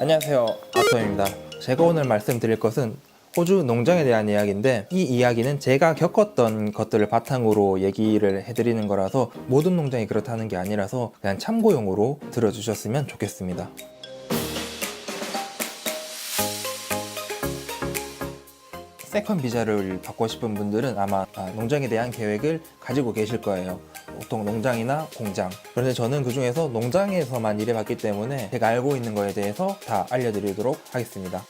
안녕하세요. 아톰입니다. 제가 오늘 말씀드릴 것은 호주 농장에 대한 이야기인데 이 이야기는 제가 겪었던 것들을 바탕으로 얘기를 해드리는 거라서 모든 농장이 그렇다는 게 아니라서 그냥 참고용으로 들어주셨으면 좋겠습니다. 세컨 비자를 받고 싶은 분들은 아마 아, 농장에 대한 계획을 가지고 계실 거예요. 보통 농장이나 공장. 그런데 저는 그 중에서 농장에서만 일해봤기 때문에 제가 알고 있는 거에 대해서 다 알려드리도록 하겠습니다.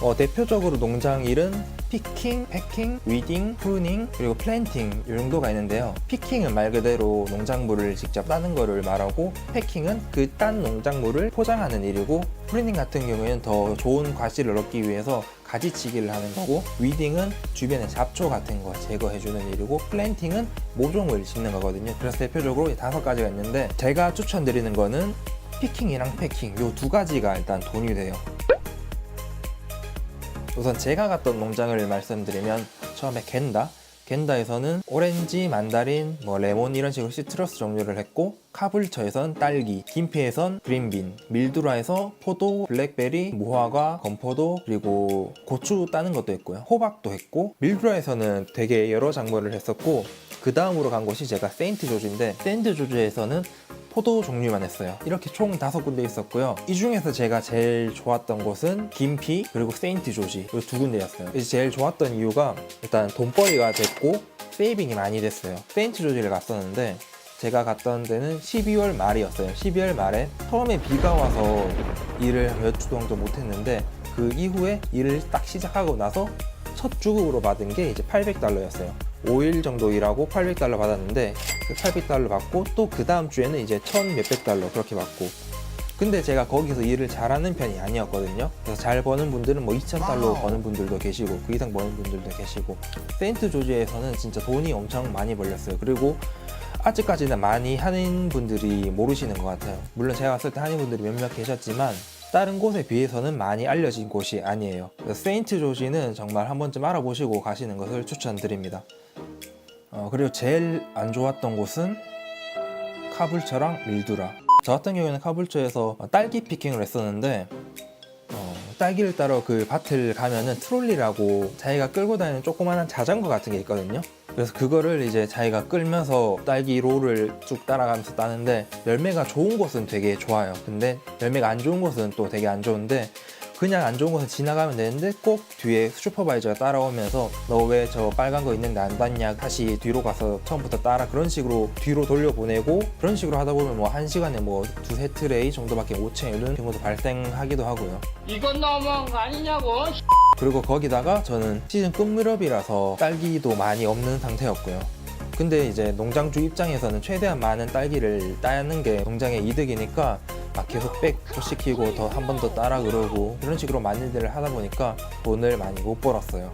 어, 대표적으로 농장 일은 피킹, 패킹, 위딩, 프루닝, 그리고 플랜팅 이 정도가 있는데요. 피킹은 말 그대로 농작물을 직접 따는 거를 말하고 패킹은 그 딴 농작물을 포장하는 일이고 프루닝 같은 경우에는 더 좋은 과실을 얻기 위해서 가지치기를 하는 거고 위딩은 주변의 잡초 같은 거 제거해주는 일이고 플랜팅은 모종을 심는 거거든요. 그래서 대표적으로 이 다섯 가지가 있는데 제가 추천드리는 거는 피킹이랑 패킹 이두 가지가 일단 돈이 돼요. 우선 제가 갔던 농장을 말씀드리면 처음에 겐다 겐다에서는 오렌지, 만다린, 뭐 레몬 이런 식으로 시트러스 종류를 했고 카불처에선 딸기, 김피에선 그린빈, 밀두라에서 포도, 블랙베리, 무화과, 건포도 그리고 고추 따는 것도 했고요. 호박도 했고 밀두라에서는 되게 여러 작물을 했었고 그 다음으로 간 곳이 제가 세인트 조지인데 세인트 조지에서는 포도 종류만 했어요. 이렇게 총 다섯 군데 있었고요. 이 중에서 제가 제일 좋았던 곳은 김피 그리고 세인트 조지 이 두 군데였어요. 이제 제일 좋았던 이유가 일단 돈벌이가 됐고 세이빙이 많이 됐어요. 세인트 조지를 갔었는데 제가 갔던 데는 12월 말이었어요. 12월 말에 처음에 비가 와서 일을 몇 주 정도 못했는데 그 이후에 일을 딱 시작하고 나서 첫 주급으로 받은 게 이제 800달러였어요. 5일 정도 일하고 800달러 받았는데 그 800달러 받고 또 그 다음 주에는 이제 1000 몇백 달러 그렇게 받고 근데 제가 거기서 일을 잘하는 편이 아니었거든요. 그래서 잘 버는 분들은 뭐 2,000달러 버는 분들도 계시고 그 이상 버는 분들도 계시고 세인트 조지에서는 진짜 돈이 엄청 많이 벌렸어요. 그리고 아직까지는 많이 한인 분들이 모르시는 것 같아요. 물론 제가 갔을 때 한인 분들이 몇몇 계셨지만 다른 곳에 비해서는 많이 알려진 곳이 아니에요. 세인트 조지는 정말 한 번쯤 알아보시고 가시는 것을 추천드립니다. 어, 그리고 제일 안 좋았던 곳은 카불처랑 밀두라. 저 같은 경우에는 카불처에서 딸기 피킹을 했었는데 어, 딸기를 따러 그 밭을 가면은 트롤리라고 자기가 끌고 다니는 조그마한 자전거 같은 게 있거든요. 그래서 그거를 이제 자기가 끌면서 딸기 롤을 쭉 따라가면서 따는데 열매가 좋은 곳은 되게 좋아요. 근데 열매가 안 좋은 곳은 또 되게 안 좋은데 그냥 안 좋은 곳은 지나가면 되는데 꼭 뒤에 슈퍼바이저가 따라오면서 너 왜 저 빨간 거 있는데 안 봤냐 다시 뒤로 가서 처음부터 따라 그런 식으로 뒤로 돌려보내고 그런 식으로 하다 보면 뭐 한 시간에 뭐 두세 트레이 정도밖에 못채 이런 경우도 발생하기도 하고요. 이건 너무한 거 아니냐고. 그리고 거기다가 저는 시즌 끝 무렵이라서 딸기도 많이 없는 상태였고요. 근데 이제 농장주 입장에서는 최대한 많은 딸기를 따는 게 농장의 이득이니까 막 계속 백시키고 더 한 번 더 따라 그러고 이런 식으로 많은 일을 하다 보니까 돈을 많이 못 벌었어요.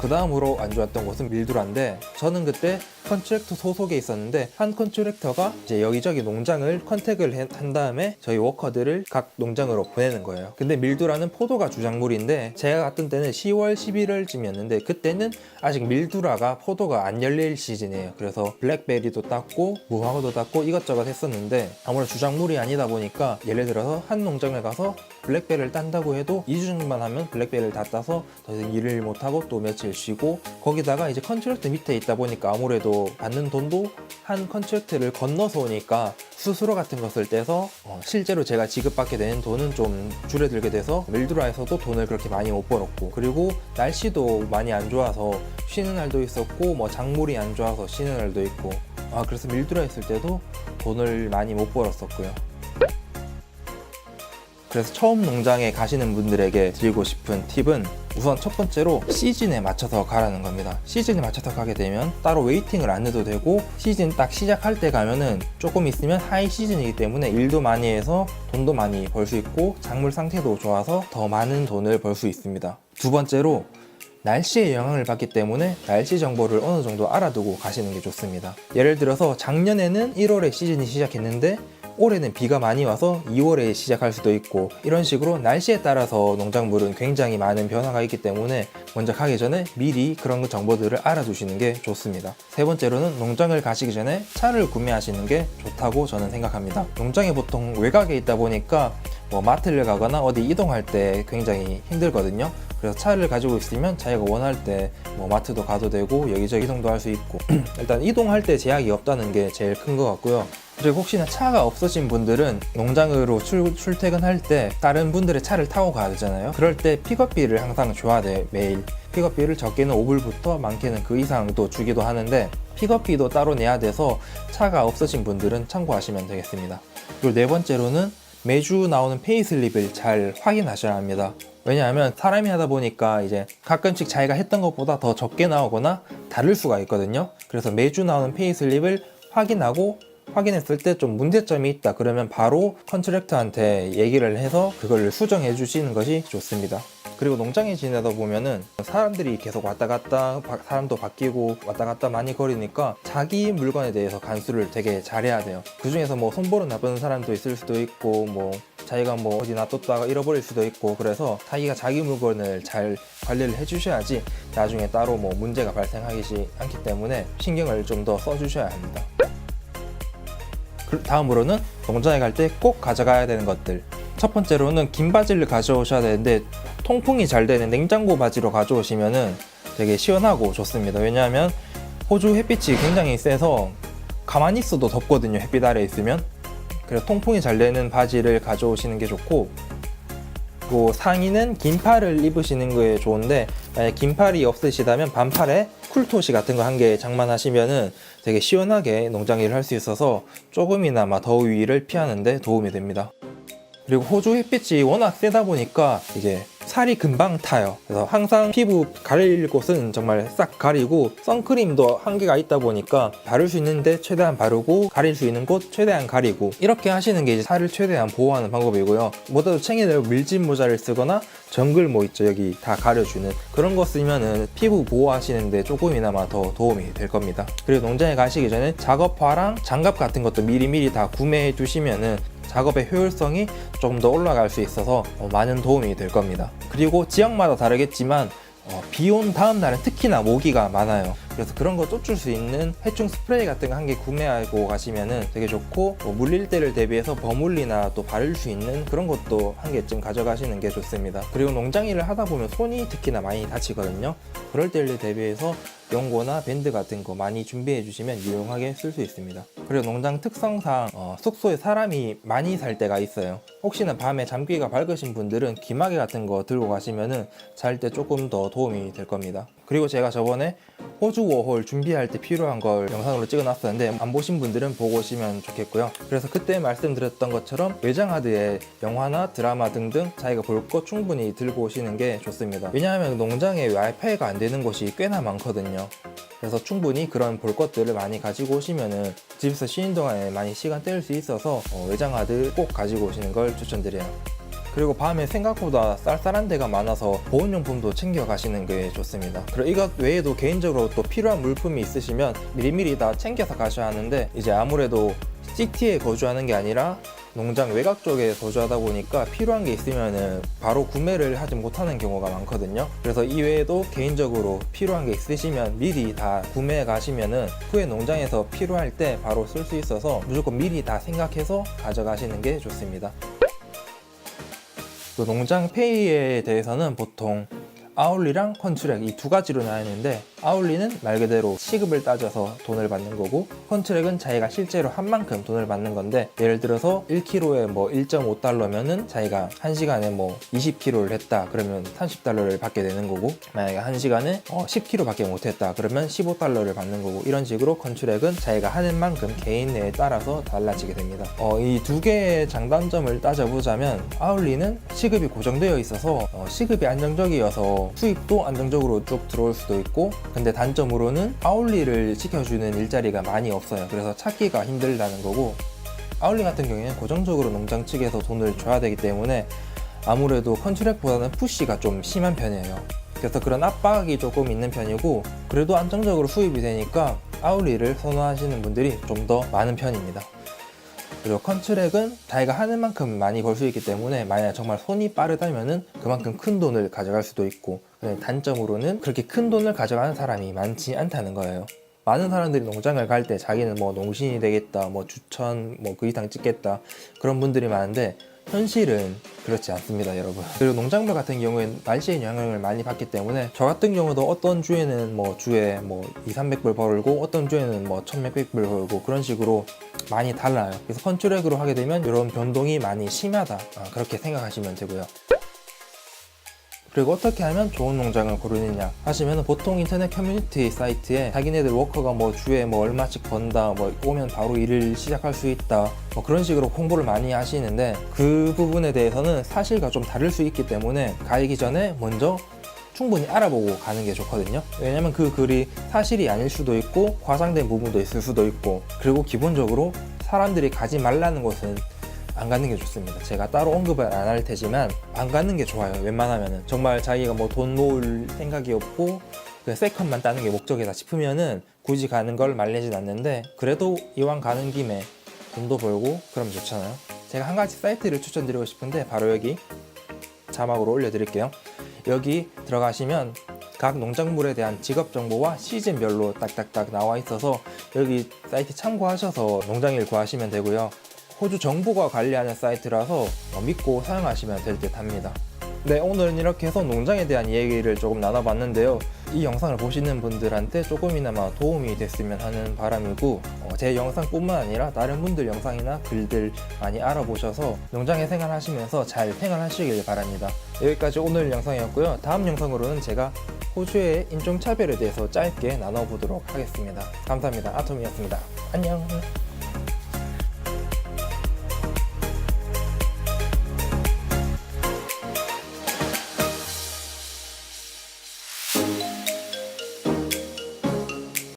그 다음으로 안 좋았던 곳은 밀두라인데 저는 그때 컨트랙터 소속에 있었는데 한 컨트랙터가 이제 여기저기 농장을 컨택을 해- 한 다음에 저희 워커들을 각 농장으로 보내는 거예요. 근데 밀두라는 포도가 주작물인데 제가 갔던 때는 10월 11월쯤이었는데 그때는 아직 밀두라가 포도가 안 열릴 시즌이에요. 그래서 블랙베리도 땄고 무화과도 땄고 이것저것 했었는데 아무래도 주작물이 아니다 보니까 예를 들어서 한 농장에 가서 블랙베리를 딴다고 해도 2주 정도만 하면 블랙베리를 다 따서 더 이상 일을 못하고 또 며칠 쉬고 거기다가 이제 컨트랙트 밑에 있다 보니까 아무래도 받는 돈도 한 컨트랙트를 건너서 오니까 수수료 같은 것을 떼서 어, 실제로 제가 지급받게 되는 돈은 좀 줄어들게 돼서 밀드라에서도 돈을 그렇게 많이 못 벌었고 그리고 날씨도 많이 안 좋아서 쉬는 날도 있었고 뭐 작물이 안 좋아서 쉬는 날도 있고 아 그래서 밀드라 있을 때도 돈을 많이 못 벌었었고요. 그래서 처음 농장에 가시는 분들에게 드리고 싶은 팁은 우선 첫 번째로 시즌에 맞춰서 가라는 겁니다. 시즌에 맞춰서 가게 되면 따로 웨이팅을 안 해도 되고 시즌 딱 시작할 때 가면은 조금 있으면 하이 시즌이기 때문에 일도 많이 해서 돈도 많이 벌 수 있고 작물 상태도 좋아서 더 많은 돈을 벌 수 있습니다. 두 번째로 날씨의 영향을 받기 때문에 날씨 정보를 어느 정도 알아두고 가시는 게 좋습니다. 예를 들어서 작년에는 1월에 시즌이 시작했는데 올해는 비가 많이 와서 2월에 시작할 수도 있고 이런 식으로 날씨에 따라서 농작물은 굉장히 많은 변화가 있기 때문에 먼저 가기 전에 미리 그런 정보들을 알아두시는 게 좋습니다. 세 번째로는 농장을 가시기 전에 차를 구매하시는 게 좋다고 저는 생각합니다. 농장이 보통 외곽에 있다 보니까 뭐 마트를 가거나 어디 이동할 때 굉장히 힘들거든요. 그래서 차를 가지고 있으면 자기가 원할 때 뭐 마트도 가도 되고 여기저기 이동도 할 수 있고 일단 이동할 때 제약이 없다는 게 제일 큰 것 같고요. 그리고 혹시나 차가 없으신 분들은 농장으로 출, 출퇴근할 때 다른 분들의 차를 타고 가야 되잖아요. 그럴 때 픽업비를 항상 줘야 돼 매일. 픽업비를 적게는 5불부터 많게는 그 이상도 주기도 하는데 픽업비도 따로 내야 돼서 차가 없으신 분들은 참고하시면 되겠습니다. 그리고 네 번째로는 매주 나오는 페이슬립을 잘 확인하셔야 합니다. 왜냐하면 사람이 하다 보니까 이제 가끔씩 자기가 했던 것보다 더 적게 나오거나 다를 수가 있거든요. 그래서 매주 나오는 페이슬립을 확인하고 확인했을 때 좀 문제점이 있다 그러면 바로 컨트랙터한테 얘기를 해서 그걸 수정해 주시는 것이 좋습니다. 그리고 농장에 지내다 보면은 사람들이 계속 왔다 갔다 바- 사람도 바뀌고 왔다 갔다 많이 거리니까 자기 물건에 대해서 간수를 되게 잘해야 돼요. 그 중에서 뭐 손보는 나쁜 사람도 있을 수도 있고 뭐 자기가 뭐 어디 놔뒀다가 잃어버릴 수도 있고 그래서 자기가 자기 물건을 잘 관리를 해주셔야지 나중에 따로 뭐 문제가 발생하기 않기 때문에 신경을 좀 더 써주셔야 합니다. 그 다음으로는 농장에 갈 때 꼭 가져가야 되는 것들. 첫 번째로는 긴 바지를 가져오셔야 되는데 통풍이 잘 되는 냉장고 바지로 가져오시면은 되게 시원하고 좋습니다. 왜냐하면 호주 햇빛이 굉장히 세서 가만히 있어도 덥거든요. 햇빛 아래 있으면. 그래서 통풍이 잘 되는 바지를 가져오시는 게 좋고 그리고 상의는 긴팔을 입으시는 거에 좋은데 긴팔이 없으시다면 반팔에 쿨토시 같은 거 한 개 장만하시면은 되게 시원하게 농장 일을 할 수 있어서 조금이나마 더위를 피하는데 도움이 됩니다. 그리고 호주 햇빛이 워낙 세다 보니까 이게 살이 금방 타요. 그래서 항상 피부 가릴 곳은 정말 싹 가리고 선크림도 한계가 있다 보니까 바를 수 있는데 최대한 바르고 가릴 수 있는 곳 최대한 가리고 이렇게 하시는 게 이제 살을 최대한 보호하는 방법이고요. 뭐라도 챙겨내고 밀짚 모자를 쓰거나 정글 뭐 있죠 여기 다 가려주는 그런 거 쓰면은 피부 보호하시는데 조금이나마 더 도움이 될 겁니다. 그리고 농장에 가시기 전에 작업화랑 장갑 같은 것도 미리미리 다 구매해 두시면은 작업의 효율성이 조금 더 올라갈 수 있어서 어, 많은 도움이 될 겁니다. 그리고 지역마다 다르겠지만 어, 비온 다음 날은 특히나 모기가 많아요. 그래서 그런 거 쫓을 수 있는 해충 스프레이 같은 거 한 개 구매하고 가시면은 되게 좋고 뭐 물릴 때를 대비해서 버물리나 또 바를 수 있는 그런 것도 한 개쯤 가져가시는 게 좋습니다. 그리고 농장 일을 하다 보면 손이 특히나 많이 다치거든요. 그럴 때를 대비해서 연고나 밴드 같은 거 많이 준비해 주시면 유용하게 쓸 수 있습니다. 그리고 농장 특성상 어, 숙소에 사람이 많이 살 때가 있어요. 혹시나 밤에 잠귀가 밝으신 분들은 귀마개 같은 거 들고 가시면은 잘 때 조금 더 도움이 될 겁니다. 그리고 제가 저번에 호주 워홀 준비할 때 필요한 걸 영상으로 찍어 놨었는데 안 보신 분들은 보고 오시면 좋겠고요. 그래서 그때 말씀드렸던 것처럼 외장하드에 영화나 드라마 등등 자기가 볼것 충분히 들고 오시는 게 좋습니다. 왜냐하면 농장에 와이파이가 안 되는 곳이 꽤나 많거든요. 그래서 충분히 그런 볼 것들을 많이 가지고 오시면은 집에서 쉬는 동안에 많이 시간 때울 수 있어서 어, 외장하드 꼭 가지고 오시는 걸 추천드려요. 그리고 밤에 생각보다 쌀쌀한 데가 많아서 보온용품도 챙겨 가시는 게 좋습니다. 그리고 이것 외에도 개인적으로 또 필요한 물품이 있으시면 미리미리 다 챙겨서 가셔야 하는데 이제 아무래도 시티에 거주하는 게 아니라 농장 외곽 쪽에 거주하다 보니까 필요한 게 있으면은 바로 구매를 하지 못하는 경우가 많거든요. 그래서 이외에도 개인적으로 필요한 게 있으시면 미리 다 구매해 가시면은 후에 농장에서 필요할 때 바로 쓸 수 있어서 무조건 미리 다 생각해서 가져가시는 게 좋습니다. 또 농장 페이에 대해서는 보통 아울리랑 컨트랙 이 두 가지로 나뉘는데 아울리는 말 그대로 시급을 따져서 돈을 받는 거고 컨트랙은 자기가 실제로 한 만큼 돈을 받는 건데 예를 들어서 1kg에 뭐 1.5달러면은 자기가 1시간에 뭐 20kg를 했다 그러면 30달러를 받게 되는 거고 만약에 1시간에 어 10kg밖에 못 했다 그러면 15달러를 받는 거고 이런 식으로 컨트랙은 자기가 하는 만큼 개인에 따라서 달라지게 됩니다. 어, 이 두 개의 장단점을 따져보자면 아울리는 시급이 고정되어 있어서 어, 시급이 안정적이어서 수입도 안정적으로 쭉 들어올 수도 있고 근데 단점으로는 아울리를 시켜주는 일자리가 많이 없어요. 그래서 찾기가 힘들다는 거고 아울리 같은 경우에는 고정적으로 농장 측에서 돈을 줘야 되기 때문에 아무래도 컨트랙보다는 푸시가 좀 심한 편이에요. 그래서 그런 압박이 조금 있는 편이고 그래도 안정적으로 수입이 되니까 아울리를 선호하시는 분들이 좀 더 많은 편입니다. 그리고 컨트랙은 자기가 하는 만큼 많이 벌 수 있기 때문에 만약 정말 손이 빠르다면은 그만큼 큰 돈을 가져갈 수도 있고 단점으로는 그렇게 큰 돈을 가져가는 사람이 많지 않다는 거예요. 많은 사람들이 농장을 갈 때 자기는 뭐 농신이 되겠다, 뭐 주천 뭐 그 이상 찍겠다 그런 분들이 많은데 현실은 그렇지 않습니다, 여러분. 그리고 농작물 같은 경우에는 날씨의 영향을 많이 받기 때문에 저 같은 경우도 어떤 주에는 뭐 주에 뭐 2, 300불 벌고 어떤 주에는 뭐 1600불 벌고 그런 식으로 많이 달라요. 그래서 컨트랙으로 하게 되면 이런 변동이 많이 심하다. 아, 그렇게 생각하시면 되고요. 그리고 어떻게 하면 좋은 농장을 고르느냐 하시면 보통 인터넷 커뮤니티 사이트에 자기네들 워커가 뭐 주에 뭐 얼마씩 번다 뭐 오면 바로 일을 시작할 수 있다 뭐 그런 식으로 홍보를 많이 하시는데 그 부분에 대해서는 사실과 좀 다를 수 있기 때문에 가기 전에 먼저 충분히 알아보고 가는 게 좋거든요. 왜냐면 그 글이 사실이 아닐 수도 있고 과장된 부분도 있을 수도 있고 그리고 기본적으로 사람들이 가지 말라는 곳은 안 가는 게 좋습니다. 제가 따로 언급을 안 할 테지만 안 가는 게 좋아요. 웬만하면은 정말 자기가 뭐돈 모을 생각이 없고 그 세컨만 따는 게 목적이다 싶으면은 굳이 가는 걸 말리진 않는데 그래도 이왕 가는 김에 돈도 벌고 그러면 좋잖아요. 제가 한 가지 사이트를 추천드리고 싶은데 바로 여기 자막으로 올려드릴게요. 여기 들어가시면 각 농작물에 대한 직업 정보와 시즌별로 딱딱딱 나와 있어서 여기 사이트 참고하셔서 농장일 구하시면 되고요. 호주 정부가 관리하는 사이트라서 어, 믿고 사용하시면 될 듯 합니다. 네, 오늘은 이렇게 해서 농장에 대한 이야기를 조금 나눠봤는데요. 이 영상을 보시는 분들한테 조금이나마 도움이 됐으면 하는 바람이고, 어, 제 영상뿐만 아니라 다른 분들 영상이나 글들 많이 알아보셔서 농장에 생활하시면서 잘 생활하시길 바랍니다. 여기까지 오늘 영상이었고요. 다음 영상으로는 제가 호주의 인종차별에 대해서 짧게 나눠보도록 하겠습니다. 감사합니다. 아톰이었습니다. 안녕.